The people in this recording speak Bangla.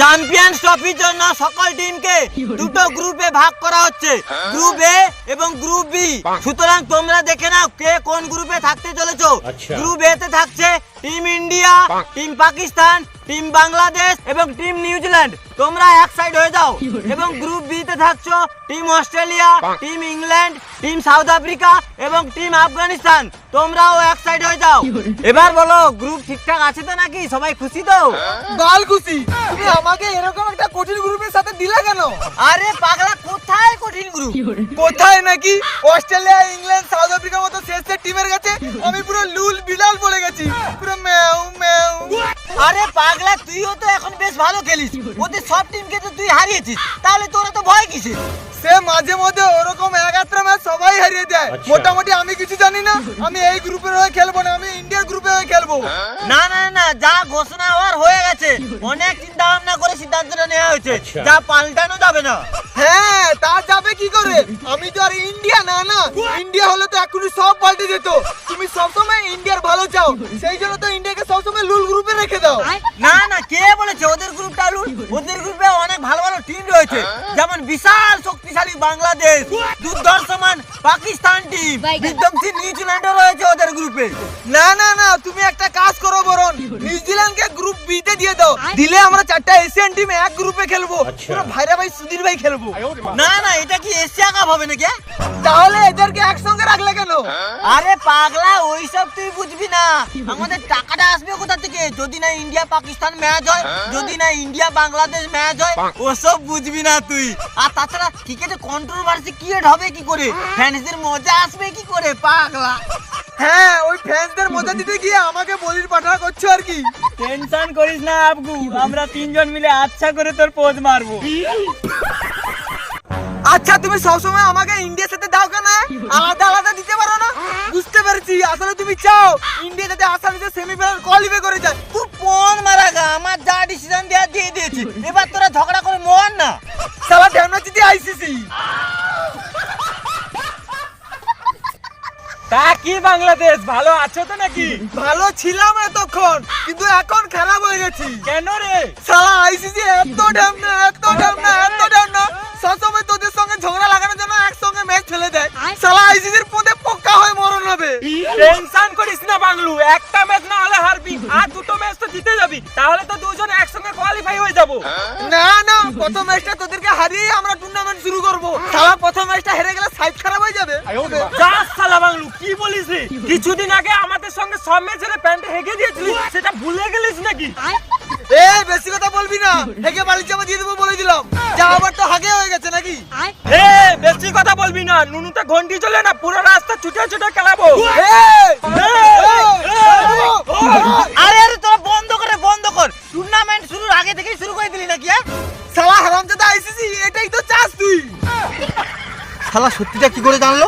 চ্যাম্পিয়ন্স ট্রফির জন্য সকল টিমকে দুটো গ্রুপে ভাগ করা হচ্ছে। গ্রুপ এ এবং গ্রুপ বি সুতরাং তোমরা দেখে নাও কে কোন গ্রুপে থাকতে চলেছো। গ্রুপ এ তে থাকছে team India team Pakistan team Bangladesh এবং টিম নিউজিল্যান্ড তোমরা এক সাইড হয়ে যাও। এবং গ্রুপ বি তে থাকছো team Australia team England team South Africa এবং টিম আফগানিস্তান তোমরাও এক সাইড হয়ে যাও। এবার বলো গ্রুপ ঠিকঠাক আছে তো নাকি? সবাই খুশি তো? বাল খুশি। তুমি আমাকে এরকম একটা কঠিন গ্রুপের সাথে দিলা কেন? আরে পাগলা কোথায় কঠিন গ্রুপ কোথায় নাকি? অস্ট্রেলিয়া ইংল্যান্ড সাউথ আফ্রিকার আরে পাগলা তুইও তো এখন বেশ ভালো খেলিস। ওদের সব টিমকে তো তুই হারিয়েছিস। তাহলে তোরা তো ভয় কিসে সে মাঝে মধ্যে ওরকম একাত্র ম্যাচ সবাই হারিয়ে দেয়। আচ্ছা। মোটামুটি আমি কিছু জানি না। আমি এই গ্রুপের হয়ে খেলব না আমি ইন্ডিয়ার গ্রুপে হয়ে খেলব। না না না যা ঘোষণা হওয়ার হয়ে গেছে। অনেক চিন্তা ভাবনা করে সিদ্ধান্তটা নেওয়া হয়েছে। আচ্ছা। যা পাল্টানো যাবে না। হ্যাঁ তা যাবে কি করে? আমি তো আর ইন্ডিয়া না না। ইন্ডিয়া হলে তো এখনই সব পাল্টে যেত। তুমি সবসময় ইন্ডিয়ার ভালো চাও। সেই জন্য তো গ্রুপে রেখে দাও। না না কে বলেছে? ওদের গ্রুপটা আলু ওদের গ্রুপে অনেক ভালো ভালো টিম রয়েছে। যেমন বিশাল শক্তিশালী বাংলাদেশ দুর্দর্শমান পাকিস্তান টিম বিধ্বংসী নিউজিল্যান্ডও রয়েছে ওদের গ্রুপে না না না তুমি একটা কাজ করো বরং নিউজিল্যান্ডকে গ্রুপ বি তে দিয়ে দাও। দিলে আমরা চারটা এশিয়ান টিম এক গ্রুপে খেলব। আচ্ছা। পুরো ভাইরা ভাই সুধীর ভাই খেলব। না না এটা কি এশিয়া কাপ হবে নাকি তাহলে এদেরকে একসঙ্গে রাখলে কেন? আরে পাগলা ওইসব তুই বুঝবি না। আমাদের টাকাটা আসবে কোথা থেকে? যদি না ইন্ডিয়া পাকিস্তান ম্যাচ হয় যদি না ইন্ডিয়া বাংলাদেশ ম্যাচ হয় ওসব বুঝবি না তুই। আর তাছাড়া ক্রিকেটে কন্ট্রোভার্সি ক্রিয়েট হবে কি করে? ফ্যান্সদের মজা আসবে কি করে? পাগলা। হ্যাঁ ওই ফ্যান্সদের মজা দিতে গিয়ে আমাকে বলির পাঠা করছ আর কি? টেনশন করিস না আবগু। আমরা তিনজন মিলে আচ্ছা করে তোর পোজ মারবো। আচ্ছা তুমি সবসময় আমাকে ইন্ডিয়ার সাথে দাও কেন আলাদা আলাদা দিতে পারো না? বুঝতে পেরেছি আসলে তুমি চাও ইন্ডিয়া যাতে আসামিতে সেমিফাইনাল কোয়ালিফাই করে যায়। তুই পন মারা গা আমার যা ডিসিশন দেওয়া দিয়ে দিয়েছি। এবার তোরা ঝগড়া করে মর না সালা ঢ্যামনাচিতে আইসিসি তা কি বাংলাদেশ ভালো আছো তো নাকি? ভালো ছিলাম এতক্ষণ কিন্তু এখন খারাপ হয়ে গেছি। কেন রে? সালা আইসিসি এত ঢ্যামনা এত ঢ্যামনা এত ঢ্যামনা সবসময় তোদের সঙ্গে ঝগড়া লাগানোর জন্য একসঙ্গে ম্যাচ ফেলে দেয়। সালা আইসিসির পদে পক্কা হয়ে মরণ হবে। টেনশন করিস না বাংলু একটা ম্যাচ না হলে হারবি আর দুটো ম্যাচ তো জিতে যাবি। তাহলে তো দুজন একসঙ্গে কোয়ালিফাই হয়ে যাব। না না প্রথম ম্যাচটা তোদেরকে হারিয়েই আমরা টুর্নামেন্ট শুরু করব। সালা প্রথম ম্যাচটা হেরে গেলে সাইড খারাপ হয়ে যাবে। যা বলিস কিছুদিন আগে আমাদের সঙ্গে সব ম্যাচের প্যান্ট হেগে দিয়েছিলিস সেটা ভুলে গেলিস নাকি এ বেশি কথা বলবি না হেগে বালির চাপা দিয়ে দেবো বলে দিলাম যা আবার তো হাগে হয়ে গেছে নাকি এ বেশি কথা বলবি না নুনুতে ঘন্টি চলে না পুরো রাস্তা ছুটে ছুটে খেলাবো এই! আরে আরে তোরা বন্ধ করে বন্ধ কর টুর্নামেন্ট শুরুর আগে থেকেই শুরু করে দিলি নাকি হ্যাঁ শালা হারামজাদা আইসিসি এটাই তো চাস তুই শালা সত্যিটা কি করে জানলো